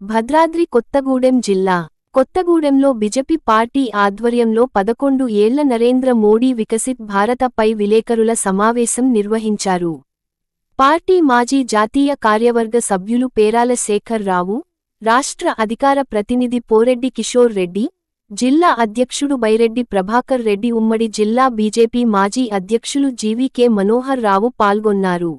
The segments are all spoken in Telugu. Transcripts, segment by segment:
భద్రాద్రి కొత్తగూడెం జిల్లా. కొత్తగూడెంలో బిజెపి పార్టీ ఆధ్వర్యంలో పదకొండు ఏళ్ళ నరేంద్ర మోడీ వికసిత్ భారతపై విలేకరుల సమావేశం నిర్వహించారు. పార్టీ మాజీ జాతీయ కార్యవర్గ సభ్యులు పేరాల శేఖర్ రావు రాష్ట్ర అధికార ప్రతినిధి పోరెడ్డి కిషోర్ రెడ్డి జిల్లా అధ్యక్షుడు బైరెడ్డి ప్రభాకర్ రెడ్డి ఉమ్మడి జిల్లా బీజేపీ మాజీ అధ్యక్షులు జీవీకే మనోహర్ రావు పాల్గొన్నారు.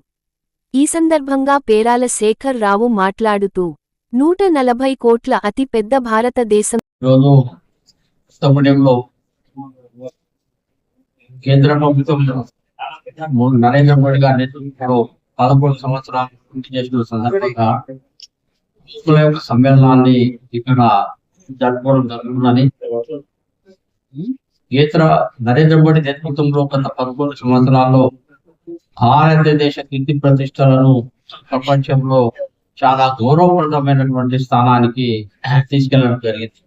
ఈ సందర్భంగా పేరాల శేఖర్ రావు మాట్లాడుతూ నూట నలభై కోట్ల అతి పెద్ద భారతదేశం. ఈరోజు కొత్తగూడెంలో కేంద్ర ప్రభుత్వం నరేంద్ర మోడీ గారి నేతృత్వంలో పదకొండు సంవత్సరాలు పూర్తి చేసిన సందర్భంగా రైతుల యొక్క సమ్మేళనాన్ని ఇక్కడ జరుపుకోవడం జరుగుతుందని కేంద్ర నరేంద్ర మోడీ నేతృత్వంలో గత పదకొండు సంవత్సరాల్లో భారతదేశ కీర్తి ప్రతిష్టలను ప్రపంచంలో చాలా గౌరవప్రదమైనటువంటి స్థానానికి తీసుకెళ్ళడం జరిగింది.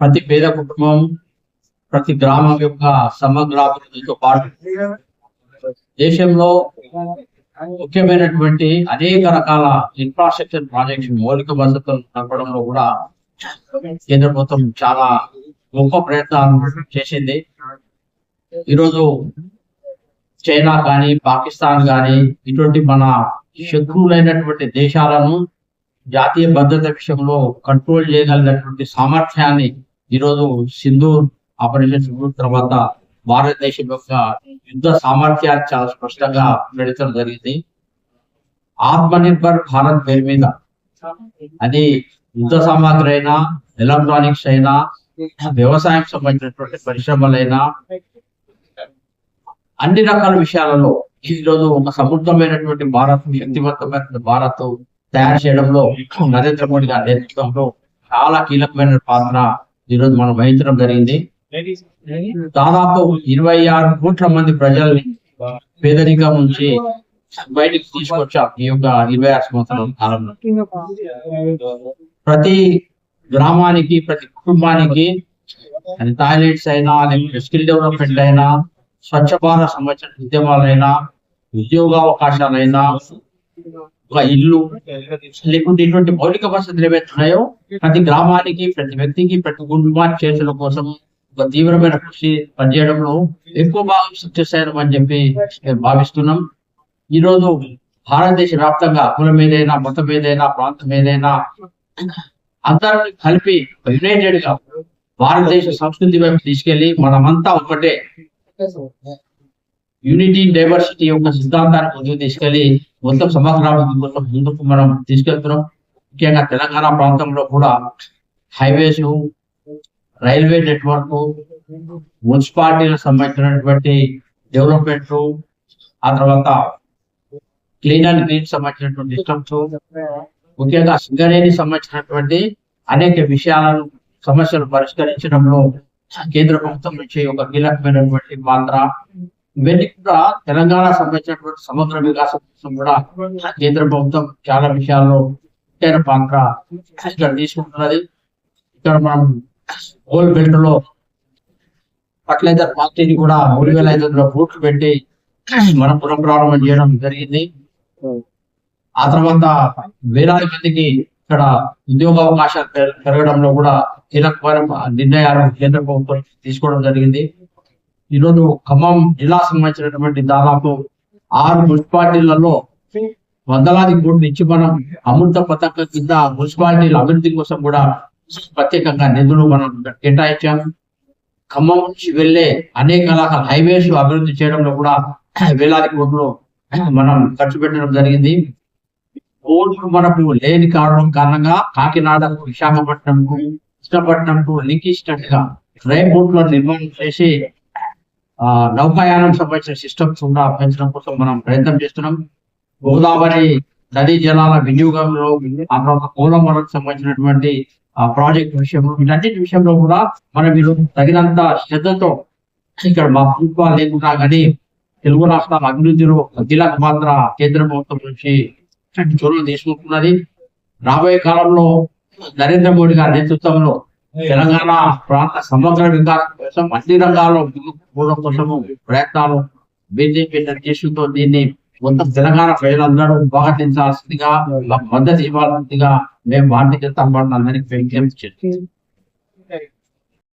ప్రతి పేద కుటుంబం ప్రతి గ్రామం యొక్క సమగ్ర అభివృద్ధితో పాటు దేశంలో ముఖ్యమైనటువంటి అనేక రకాల ఇన్ఫ్రాస్ట్రక్చర్ ప్రాజెక్ట్స్ మౌలిక వసతులు నడపడంలో కూడా కేంద్ర ప్రభుత్వం చాలా గొప్ప ప్రయత్నాలు చేసింది. ఈరోజు చైనా కానీ పాకిస్తాన్ కానీ ఇటువంటి మన శత్రువులైనటువంటి దేశాలను జాతీయ భద్రత విషయంలో కంట్రోల్ చేయగలిగినటువంటి సామర్థ్యాన్ని ఈరోజు సింధు ఆపరేషన్ తర్వాత భారతదేశం యొక్క యుద్ధ సామర్థ్యాన్ని చాలా స్పష్టంగా వెళుతడం జరిగింది. ఆత్మనిర్భర్ భారత్ పేరు మీద అది యుద్ధ సామాగ్రి అయినా ఎలక్ట్రానిక్స్ అయినా వ్యవసాయం సంబంధించినటువంటి పరిశ్రమలైనా అన్ని రకాల విషయాలలో ఈ రోజు ఒక సమృద్ధమైనటువంటి భారత్ శక్తివంతమైన భారత్ తయారు చేయడంలో నరేంద్ర మోడీ గారి నేతృత్వంలో చాలా కీలకమైన పాత్ర ఈ రోజు మనం వహించడం జరిగింది. దాదాపు ఇరవై ఆరు కోట్ల మంది ప్రజల్ని పేదరికం నుంచి బయటికి తీసుకొచ్చాం ఈ యొక్క ఇరవై ఆరు సంవత్సరాల కాలంలో. ప్రతి గ్రామానికి ప్రతి కుటుంబానికి టాయిలెట్స్ అయినా లేకపోతే స్కిల్ డెవలప్మెంట్ అయినా స్వచ్ఛ భారత్ సంబంధించిన ఉద్యమాలైనా ఉద్యోగావకాశాలైనా ఒక ఇల్లు లేకుంటే ఇటువంటి మౌలిక వసతులు ఏవైతే ఉన్నాయో ప్రతి గ్రామానికి ప్రతి వ్యక్తికి ప్రతి కుటుంబానికి చేసిన కోసం ఒక తీవ్రమైన కృషి పనిచేయడంలో ఎక్కువ భాగం సక్సెస్ అని చెప్పి మేము భావిస్తున్నాం. ఈ రోజు భారతదేశ వ్యాప్తంగా కులం ఏదైనా మతం ఏదైనా ప్రాంతం ఏదైనా అందరిని కలిపి యునైటెడ్గా భారతదేశ సంస్కృతి వైపు తీసుకెళ్ళి మనమంతా ఒకటే యూనిటీ డైవర్సిటీ యొక్క సిద్ధాంతాన్ని ముందుకు తీసుకెళ్ళి మొత్తం సమగ్రాభివృద్ధి కోసం ముందుకు మనం తీసుకెళ్తున్నాం. ముఖ్యంగా తెలంగాణ ప్రాంతంలో కూడా హైవేస్ రైల్వే నెట్వర్క్ మున్సిపాలిటీలకు సంబంధించినటువంటి డెవలప్మెంట్ ఆ తర్వాత క్లీన్ అండ్ గ్రీన్ సంబంధించినటువంటి సిస్టమ్స్ ముఖ్యంగా సింగరేణి సంబంధించినటువంటి అనేక విషయాలను సమస్యలు పరిష్కరించడంలో కేంద్ర ప్రభుత్వం నుంచి ఒక కీలకమైనటువంటి పాత్ర ఇవన్నీ కూడా తెలంగాణ సంబంధించినటువంటి సమగ్ర వికాసం కోసం కూడా కేంద్ర ప్రభుత్వం చాలా విషయాల్లో ముఖ్యమైన పాత్ర ఇక్కడ తీసుకుంటున్నది. ఇక్కడ మనం గోల్ బెల్ట్లో ఫర్టిలైజర్ పార్టీని కూడా మూడు వేల ఐదు వందల కోట్లు పెట్టి మనం పునఃప్రారంభం చేయడం జరిగింది. ఆ తర్వాత వేలాది మందికి ఇక్కడ ఉద్యోగ అవకాశాలు పెరగడంలో కూడా కీలకమైన నిర్ణయాలు కేంద్ర ప్రభుత్వం తీసుకోవడం జరిగింది. ఈరోజు ఖమ్మం జిల్లా సంబంధించినటువంటి దాదాపు ఆరు మున్సిపాలిటీలలో వందలాది కోట్లు ఇచ్చి మనం అమృత పథకం కింద మున్సిపాలిటీల అభివృద్ధి కోసం కూడా ప్రత్యేకంగా నిధులు మనం కేటాయించాం. ఖమ్మం నుంచి వెళ్ళే అనేక రకాల హైవేస్ అభివృద్ధి చేయడంలో కూడా వేలాది కోట్లు మనం ఖర్చు పెట్టడం జరిగింది. రోడ్లు మనకు లేని కారణం కారణంగా కాకినాడకు విశాఖపట్నంకు కృష్ణపట్నంకు లింకిస్టెడ్గా ట్రైన్లో నిర్మాణం చేసి ఆ నౌకాయానం సంబంధించిన సిస్టమ్స్ కూడా పెంచడం కోసం మనం ప్రయత్నం చేస్తున్నాం. గోదావరి నదీ జలాల వినియోగంలో ఆ తర్వాత పోలవరం సంబంధించినటువంటి ఆ ప్రాజెక్ట్ విషయంలో వీటన్నిటి విషయంలో కూడా మనం ఈరోజు తగినంత శ్రద్ధతో ఇక్కడ మా ప్రభుత్వాలు లేకుండా కానీ తెలుగు రాష్ట్రాల అభివృద్ధిలో కీలక పాత్ర కేంద్ర ప్రభుత్వం నుంచి చొరవ తీసుకుంటున్నది రాబోయే కాలంలో నరేంద్ర మోడీ గారి నేతృత్వంలో తెలంగాణ ప్రాంత సమగ్ర వికాసం కోసం అన్ని రంగాల్లో పోవడం కోసము ప్రయత్నాలు బీజేపీ నిర్దేశంతో దీన్ని మొత్తం తెలంగాణ ప్రజలందరూ మాకు మద్దతు ఇవ్వాల్సిందిగా మేము భారతీయ జనతా పార్టీ అందరికి విజ్ఞప్తి చేస్తున్నాం